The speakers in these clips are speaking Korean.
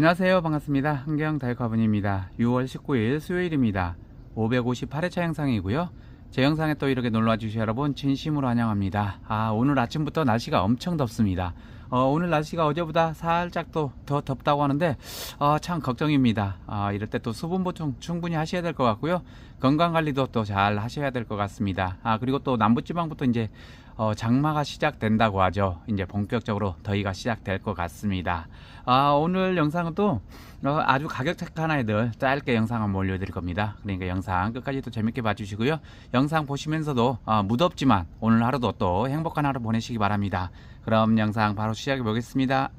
안녕하세요. 반갑습니다. 한경 다이커분입니다. 6월 19일 수요일입니다. 558회차 영상이고요. 제 영상에 또 이렇게 놀러와 주신 여러분 진심으로 환영합니다. 아, 오늘 아침부터 날씨가 엄청 덥습니다. 어, 오늘 날씨가 어제보다 살짝 또 더 덥다고 하는데 어, 참 걱정입니다. 아, 이럴 때 또 수분 보충 충분히 하셔야 될 것 같고요. 건강 관리도 또 잘 하셔야 될 것 같습니다. 아, 그리고 또 남부지방부터 이제 어, 장마가 시작된다고 하죠. 이제 본격적으로 더위가 시작될 것 같습니다. 아, 오늘 영상은 또 어, 아주 가격 착한 아이들 짧게 영상 한번 올려드릴 겁니다. 그러니까 영상 끝까지 또 재밌게 봐주시고요. 영상 보시면서도 어, 무덥지만 오늘 하루도 또 행복한 하루 보내시기 바랍니다. 그럼 영상 바로 시작해 보겠습니다.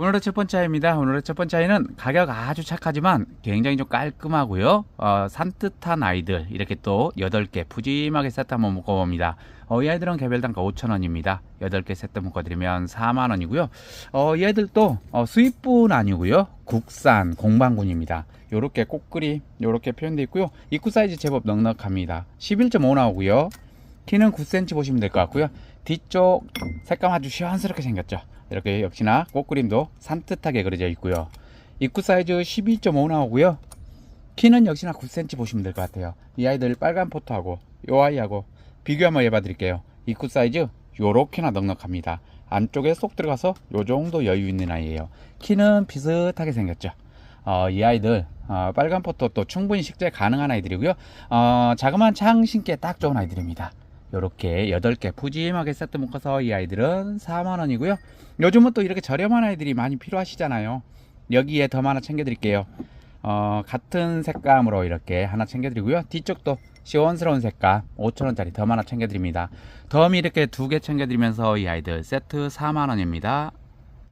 오늘의 첫 번째 아이입니다. 오늘의 첫 번째 아이는 가격 아주 착하지만 굉장히 좀 깔끔하고요. 어, 산뜻한 아이들 이렇게 또 8개 푸짐하게 세트 한번 묶어봅니다. 어, 이 아이들은 개별 단가 5,000원입니다. 8개 세트 묶어드리면 4만원이고요. 어, 이 아이들도 어, 수입분 아니고요. 국산 공방군입니다. 요렇게 꽃그림 요렇게 표현되어 있고요. 입구 사이즈 제법 넉넉합니다. 11.5 나오고요. 키는 9cm 보시면 될 것 같고요. 뒤쪽 색감 아주 시원스럽게 생겼죠. 이렇게 역시나 꽃그림도 산뜻하게 그려져 있고요. 입구 사이즈 12.5 나오고요. 키는 역시나 9cm 보시면 될 것 같아요. 이 아이들 빨간 포토하고 요 아이하고 비교 한번 해봐 드릴게요. 입구 사이즈 요렇게나 넉넉합니다. 안쪽에 쏙 들어가서 요 정도 여유 있는 아이예요. 키는 비슷하게 생겼죠. 어, 이 아이들 어, 빨간 포토 또 충분히 식재 가능한 아이들이고요. 어, 자그마한 창 신기에 딱 좋은 아이들입니다. 요렇게 8개 푸짐하게 세트 묶어서 이 아이들은 4만원이고요. 요즘은 또 이렇게 저렴한 아이들이 많이 필요하시잖아요. 여기에 더 하나 챙겨 드릴게요. 어, 같은 색감으로 이렇게 하나 챙겨 드리고요. 뒤쪽도 시원스러운 색감 5천원짜리 더 하나 챙겨 드립니다. 덤이 이렇게 두 개 챙겨 드리면서 이 아이들 세트 4만원입니다.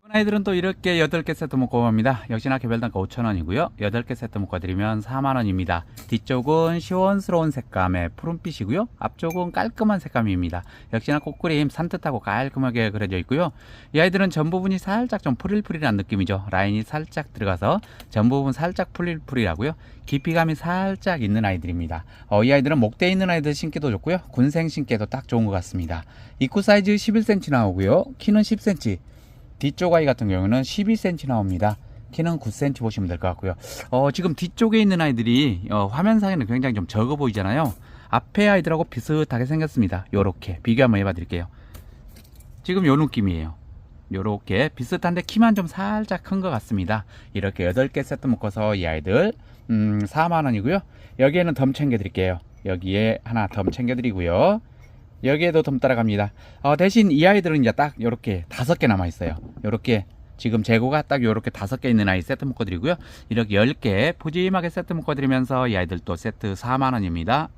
이번 아이들은 또 이렇게 8개 세트 묶어 봅니다. 역시나 개별 단가 5,000원이고요. 8개 세트 묶어드리면 4만원입니다. 뒤쪽은 시원스러운 색감의 푸른빛이고요. 앞쪽은 깔끔한 색감입니다. 역시나 꽃그림 산뜻하고 깔끔하게 그려져 있고요. 이 아이들은 전 부분이 살짝 좀 프릴프릴한 느낌이죠. 라인이 살짝 들어가서 전 부분 살짝 프릴프릴하고요. 깊이감이 살짝 있는 아이들입니다. 어, 이 아이들은 목대 있는 아이들 신기도 좋고요. 군생 신기에도 딱 좋은 것 같습니다. 입구 사이즈 11cm 나오고요. 키는 10cm. 뒤쪽 아이 같은 경우는 12cm 나옵니다. 키는 9cm 보시면 될 것 같고요. 어, 지금 뒤쪽에 있는 아이들이 어, 화면상에는 굉장히 좀 적어 보이잖아요. 앞에 아이들하고 비슷하게 생겼습니다. 요렇게 비교 한번 해봐 드릴게요. 지금 요 느낌이에요. 요렇게 비슷한데 키만 좀 살짝 큰 것 같습니다. 이렇게 8개 세트 묶어서 이 아이들 음, 4만원이고요. 여기에는 덤 챙겨 드릴게요. 여기에 하나 덤 챙겨 드리고요. 여기에도 덤 따라갑니다. 어, 대신 이 아이들은 이제 딱 이렇게 다섯 개 남아 있어요. 이렇게 지금 재고가 딱 이렇게 다섯 개 있는 아이 세트 묶어드리고요. 이렇게 열 개 푸짐하게 세트 묶어드리면서 이 아이들 또 세트 4만 원입니다.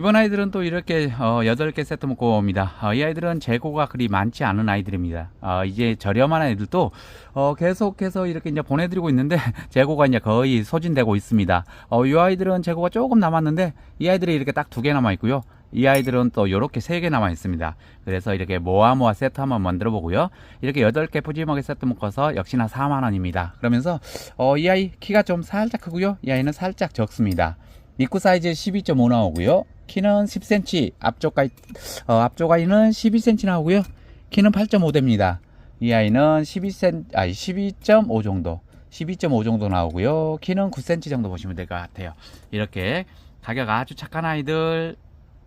이번 아이들은 또 이렇게 어, 8개 세트 묶고 옵니다. 어, 이 아이들은 재고가 그리 많지 않은 아이들입니다. 어, 이제 저렴한 아이들도 어, 계속해서 이렇게 이제 보내드리고 있는데 재고가 이제 거의 소진되고 있습니다. 어, 이 아이들은 재고가 조금 남았는데 이 아이들이 이렇게 딱 두 개 남아 있고요. 이 아이들은 또 이렇게 세 개 남아 있습니다. 그래서 이렇게 모아 모아 세트 한번 만들어 보고요. 이렇게 8개 푸짐하게 세트 묶어서 역시나 4만 원입니다. 그러면서 어, 이 아이 키가 좀 살짝 크고요. 이 아이는 살짝 적습니다. 입구 사이즈 12.5 나오고요. 키는 10cm, 앞쪽 아이, 어, 앞쪽 아이는 12cm 나오고요. 키는 8.5대입니다. 이 아이는 12cm, 아니 12.5 정도, 12.5 정도 나오고요. 키는 9cm 정도 보시면 될 것 같아요. 이렇게 가격 아주 착한 아이들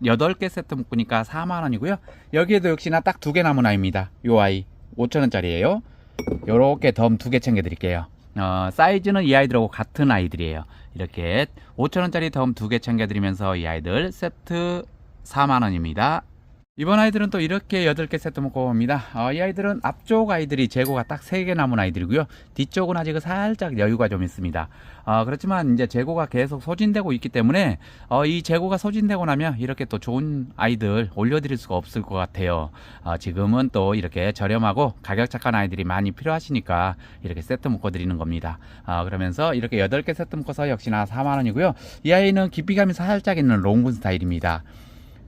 8개 세트 묶으니까 4만원이고요. 여기에도 역시나 딱 두 개 남은 아이입니다. 요 아이 5천원짜리예요. 요렇게 덤 두 개 챙겨 드릴게요. 어, 사이즈는 이 아이들하고 같은 아이들이에요. 이렇게 5천원짜리 덤 두 개 챙겨 드리면서 이 아이들 세트 4만원입니다. 이번 아이들은 또 이렇게 8개 세트 묶고 옵니다. 어, 이 아이들은 앞쪽 아이들이 재고가 딱 3개 남은 아이들이고요. 뒤쪽은 아직 살짝 여유가 좀 있습니다. 어, 그렇지만 이제 재고가 계속 소진되고 있기 때문에 어, 이 재고가 소진되고 나면 이렇게 또 좋은 아이들 올려드릴 수가 없을 것 같아요. 어, 지금은 또 이렇게 저렴하고 가격 착한 아이들이 많이 필요하시니까 이렇게 세트 묶어 드리는 겁니다. 어, 그러면서 이렇게 8개 세트 묶어서 역시나 4만원이고요. 이 아이는 깊이감이 살짝 있는 롱군 스타일입니다.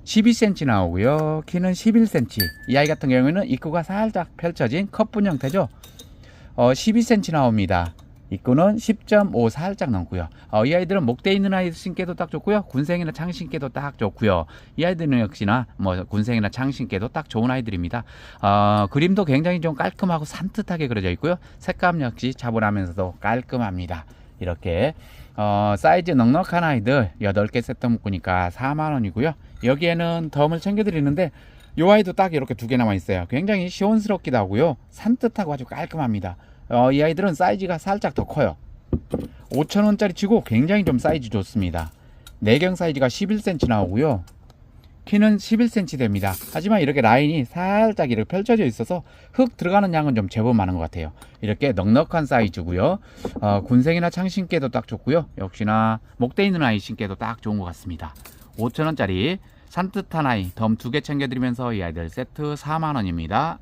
12cm 나오고요. 키는 11cm. 이 아이 같은 경우에는 입구가 살짝 펼쳐진 컵분 형태죠. 어, 12cm 나옵니다. 입구는 10.5 살짝 넘고요. 어, 이 아이들은 목대 있는 아이 신기도 딱 좋고요. 군생이나 창 신기도 딱 좋고요. 이 아이들은 역시나 뭐 군생이나 창 신기도 딱 좋은 아이들입니다. 어, 그림도 굉장히 좀 깔끔하고 산뜻하게 그려져 있고요. 색감 역시 차분하면서도 깔끔합니다. 이렇게 어, 사이즈 넉넉한 아이들 8개 세트 묶으니까 4만원이고요. 여기에는 덤을 챙겨 드리는데 요 아이도 딱 이렇게 두 개 남아 있어요. 굉장히 시원스럽기도 하고요. 산뜻하고 아주 깔끔합니다. 어, 이 아이들은 사이즈가 살짝 더 커요. 5천원짜리 치고 굉장히 좀 사이즈 좋습니다. 내경 사이즈가 11cm 나오고요. 키는 11cm 됩니다. 하지만 이렇게 라인이 살짝 이렇게 펼쳐져 있어서 흙 들어가는 양은 좀 제법 많은 것 같아요. 이렇게 넉넉한 사이즈고요. 어, 군생이나 창 신기에도 딱 좋고요. 역시나 목대 있는 아이 신기에도 딱 좋은 것 같습니다. 5천원짜리 산뜻한 아이 덤 두 개 챙겨드리면서 이 아이들 세트 4만원입니다.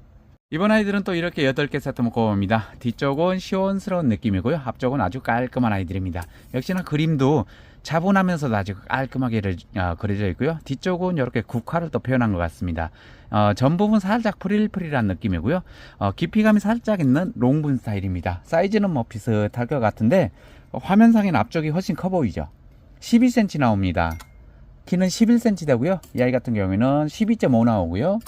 이번 아이들은 또 이렇게 8개 세트 묶어봅니다. 뒤쪽은 시원스러운 느낌이고요. 앞쪽은 아주 깔끔한 아이들입니다. 역시나 그림도 차분하면서도 아주 깔끔하게 를- 어, 그려져 있고요. 뒤쪽은 이렇게 국화를 또 표현한 것 같습니다. 어, 전 부분 살짝 프릴프릴한 느낌이고요. 어, 깊이감이 살짝 있는 롱분 스타일입니다. 사이즈는 뭐 비슷할 것 같은데 어, 화면상에는 앞쪽이 훨씬 커 보이죠. 12cm 나옵니다. 키는 11cm 되고요. 이 아이 같은 경우에는 12.5 나오고요.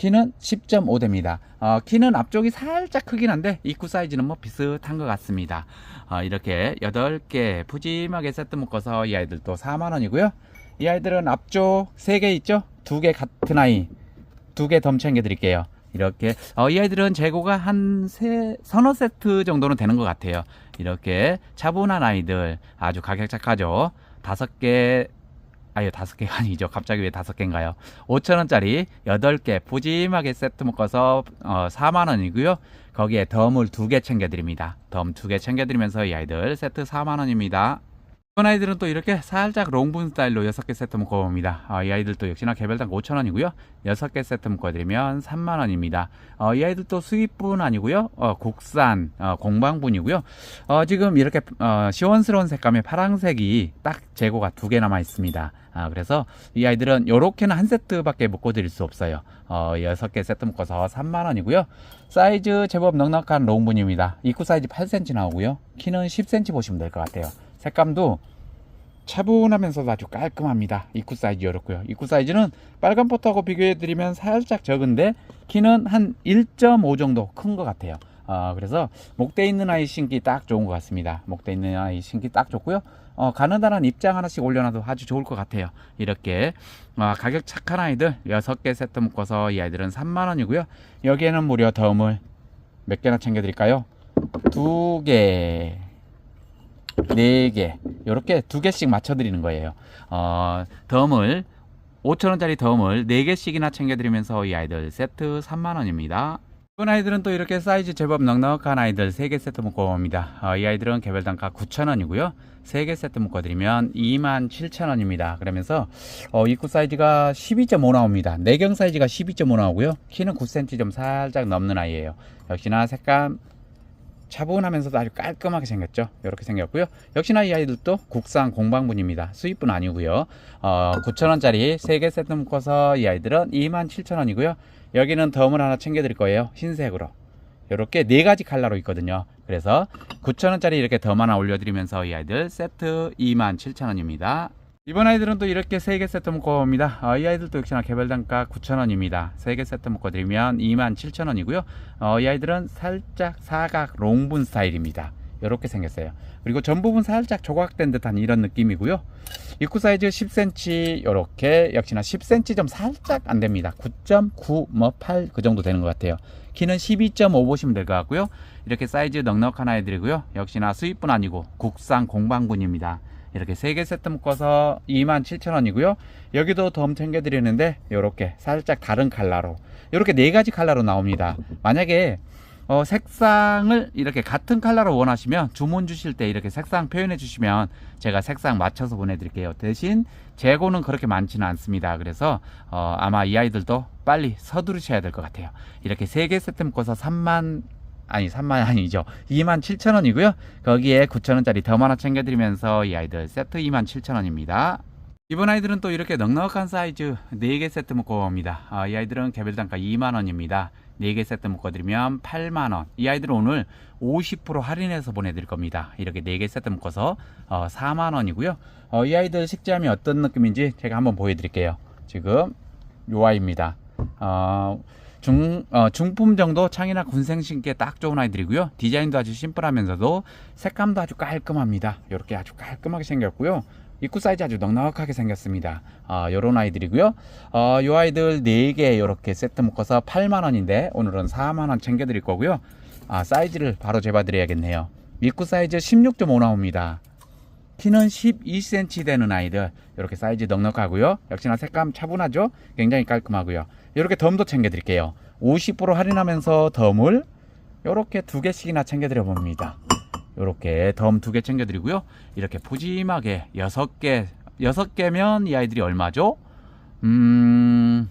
키는 10.5 됩니다. 어, 키는 앞쪽이 살짝 크긴 한데 입구 사이즈는 뭐 비슷한 것 같습니다. 어, 이렇게 8개 푸짐하게 세트 묶어서 이 아이들도 4만원이고요. 이 아이들은 앞쪽 3개 있죠? 2개 같은 아이, 2개 덤 챙겨 드릴게요. 이렇게 어, 이 아이들은 재고가 한 세, 서너 세트 정도는 되는 것 같아요. 이렇게 차분한 아이들 아주 가격 착하죠. 다섯 개 아유 다섯 개가 아니죠. 갑자기 왜 다섯 개인가요? 5천원짜리 8개 푸짐하게 세트 묶어서 어, 4만원이고요. 거기에 덤을 두 개 챙겨드립니다. 덤 두 개 챙겨드리면서 이 아이들 세트 4만원입니다. 이번 아이들은 또 이렇게 살짝 롱분 스타일로 6개 세트 묶어봅니다. 어, 이 아이들도 역시나 개별당 5천원이고요. 6개 세트 묶어드리면 3만원입니다. 어, 이 아이들도 수입분 아니고요. 어, 국산 어, 공방분이고요. 어, 지금 이렇게 어, 시원스러운 색감의 파랑색이 딱 재고가 두 개 남아 있습니다. 아, 그래서 이 아이들은 요렇게는 한 세트밖에 묶어드릴 수 없어요. 어, 6개 세트 묶어서 3만원이고요. 사이즈 제법 넉넉한 롱분입니다. 입구 사이즈 8cm 나오고요. 키는 10cm 보시면 될 것 같아요. 색감도 차분하면서도 아주 깔끔합니다. 입구 사이즈 이렇고요. 입구 사이즈는 빨간 포트하고 비교해드리면 살짝 적은데 키는 한 1.5 정도 큰 것 같아요. 어, 그래서 목대 있는 아이 신기 딱 좋은 것 같습니다. 목대 있는 아이 신기 딱 좋고요. 어, 가느다란 입장 하나씩 올려놔도 아주 좋을 것 같아요. 이렇게 어, 가격 착한 아이들 6개 세트 묶어서 이 아이들은 3만원이고요. 여기에는 무려 덤을 몇 개나 챙겨드릴까요? 두 개, 네 개, 이렇게 두 개씩 맞춰 드리는 거예요. 어, 덤을 5천원짜리 덤을 4개씩이나 챙겨 드리면서 이 아이들 세트 3만원입니다. 이번 아이들은 또 이렇게 사이즈 제법 넉넉한 아이들 3개 세트 묶어봅니다. 어, 이 아이들은 개별 단가 9,000원이고요. 3개 세트 묶어드리면 27,000원입니다. 그러면서 어, 입구 사이즈가 12.5 나옵니다. 내경 사이즈가 12.5 나오고요. 키는 9cm 좀 살짝 넘는 아이예요. 역시나 색감 차분하면서도 아주 깔끔하게 생겼죠. 이렇게 생겼고요. 역시나 이 아이들도 국산 공방분입니다. 수입분 아니고요. 어, 9,000원짜리 3개 세트 묶어서 이 아이들은 27,000원이고요. 여기는 덤을 하나 챙겨드릴 거예요. 흰색으로. 이렇게 네 가지 컬러로 있거든요. 그래서 9,000원짜리 이렇게 덤 하나 올려드리면서 이 아이들 세트 27,000원입니다. 이번 아이들은 또 이렇게 3개 세트 묶어봅니다. 어, 이 아이들도 역시나 개별 단가 9,000원입니다. 3개 세트 묶어드리면 27,000원이고요. 어, 이 아이들은 살짝 사각 롱분 스타일입니다. 이렇게 생겼어요. 그리고 전 부분 살짝 조각된 듯한 이런 느낌이고요. 입구 사이즈 10cm 이렇게 역시나 10cm 좀 살짝 안 됩니다. 9.9 뭐 8 그 정도 되는 것 같아요. 키는 12.5 보시면 될 것 같고요. 이렇게 사이즈 넉넉한 아이들이고요. 역시나 수입분 아니고 국산 공방분입니다. 이렇게 3개 세트 묶어서 27,000원이고요. 여기도 덤 챙겨드리는데 이렇게 살짝 다른 컬러로 이렇게 네 가지 컬러로 나옵니다. 만약에 어, 색상을 이렇게 같은 컬러로 원하시면 주문 주실 때 이렇게 색상 표현해 주시면 제가 색상 맞춰서 보내드릴게요. 대신 재고는 그렇게 많지는 않습니다. 그래서 어, 아마 이 아이들도 빨리 서두르셔야 될 것 같아요. 이렇게 3개 세트 묶어서 3만 아니 3만 아니죠 2만 7천 원이고요 거기에 9천 원짜리 더 하나 챙겨드리면서 이 아이들 세트 2만 7천 원입니다 이번 아이들은 또 이렇게 넉넉한 사이즈 4개 세트 묶어봅니다 아, 이 아이들은 개별 단가 2만 원입니다 4개 세트 묶어드리면 8만원. 이 아이들은 오늘 50% 할인해서 보내드릴 겁니다. 이렇게 4개 세트 묶어서 어, 4만원이고요. 어, 이 아이들 식재함이 어떤 느낌인지 제가 한번 보여드릴게요. 지금 요 아이입니다. 어, 중, 어, 중품 정도 창이나 군생 신기에 딱 좋은 아이들이고요. 디자인도 아주 심플하면서도 색감도 아주 깔끔합니다. 이렇게 아주 깔끔하게 생겼고요. 입구 사이즈 아주 넉넉하게 생겼습니다. 어, 요런 아이들이고요. 어, 요 아이들 4개 이렇게 세트 묶어서 8만원인데 오늘은 4만원 챙겨드릴 거고요. 아, 사이즈를 바로 재봐드려야겠네요. 입구 사이즈 16.5 나옵니다. 키는 12cm 되는 아이들. 이렇게 사이즈 넉넉하고요. 역시나 색감 차분하죠? 굉장히 깔끔하고요. 이렇게 덤도 챙겨 드릴게요. 50% 할인하면서 덤을 이렇게 두 개씩이나 챙겨 드려 봅니다. 이렇게 덤 두 개 챙겨 드리고요. 이렇게 푸짐하게 여섯 개 여섯 개면 이 아이들이 얼마죠? 음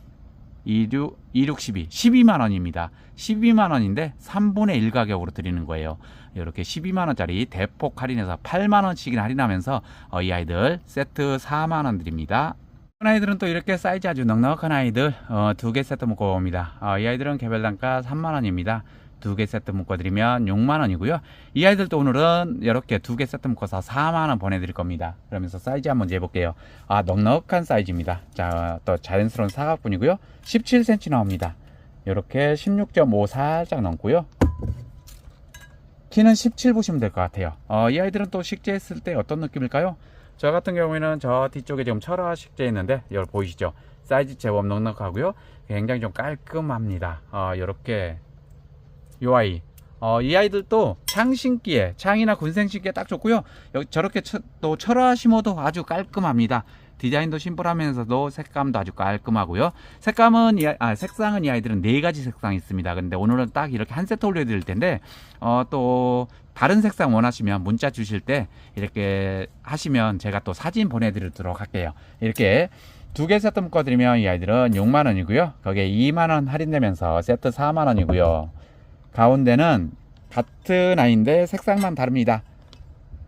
26, 26, 12, 12만 원입니다. 12만 원인데 3분의 1 가격으로 드리는 거예요. 이렇게 12만 원짜리 대폭 할인해서 8만 원씩이나 할인하면서 어, 이 아이들 세트 4만 원 드립니다. 아이들은 또 이렇게 사이즈 아주 넉넉한 아이들 어, 두 개 세트 묶어봅니다. 어, 이 아이들은 개별 단가 3만 원입니다. 두 개 세트 묶어드리면 6만 원이고요. 이 아이들도 오늘은 이렇게 두 개 세트 묶어서 4만 원 보내드릴 겁니다. 그러면서 사이즈 한번 재볼게요. 아 넉넉한 사이즈입니다. 자 또 자연스러운 사각분이고요. 17cm 나옵니다. 이렇게 16.5 살짝 넘고요. 키는 17 보시면 될 것 같아요. 어, 이 아이들은 또 식재했을 때 어떤 느낌일까요? 저 같은 경우에는 저 뒤쪽에 지금 철화 식재 있는데 여기 보이시죠? 사이즈 제법 넉넉하고요. 굉장히 좀 깔끔합니다. 어, 이렇게 요 아이 어, 이 아이들도 창 신기에 창이나 군생 신기에 딱 좋고요. 여기 저렇게 처, 또 철화 심어도 아주 깔끔합니다. 디자인도 심플하면서도 색감도 아주 깔끔하고요. 색감은 이, 아, 색상은 이 아이들은 네 가지 색상이 있습니다. 근데 오늘은 딱 이렇게 한 세트 올려 드릴 텐데 어, 또 다른 색상 원하시면 문자 주실 때 이렇게 하시면 제가 또 사진 보내드리도록 할게요. 이렇게 두개 세트 묶어드리면 이 아이들은 6만 원이고요. 거기에 2만 원 할인되면서 세트 4만 원이고요. 가운데는 같은 아이인데 색상만 다릅니다.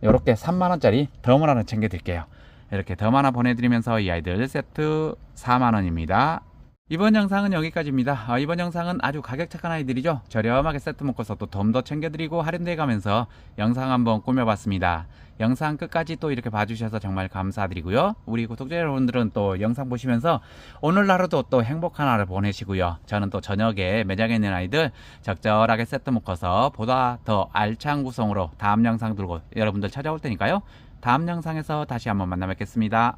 이렇게 3만원짜리 덤을 하나 챙겨드릴게요. 이렇게 덤 하나 보내드리면서 이 아이들 세트 4만원입니다. 이번 영상은 여기까지입니다. 아, 이번 영상은 아주 가격 착한 아이들이죠. 저렴하게 세트 묶어서 또 덤도 챙겨드리고 할인돼 가면서 영상 한번 꾸며봤습니다. 영상 끝까지 또 이렇게 봐주셔서 정말 감사드리고요. 우리 구독자 여러분들은 또 영상 보시면서 오늘 하루도 또 행복한 하루 보내시고요. 저는 또 저녁에 매장에 있는 아이들 적절하게 세트 묶어서 보다 더 알찬 구성으로 다음 영상 들고 여러분들 찾아올 테니까요. 다음 영상에서 다시 한번 만나 뵙겠습니다.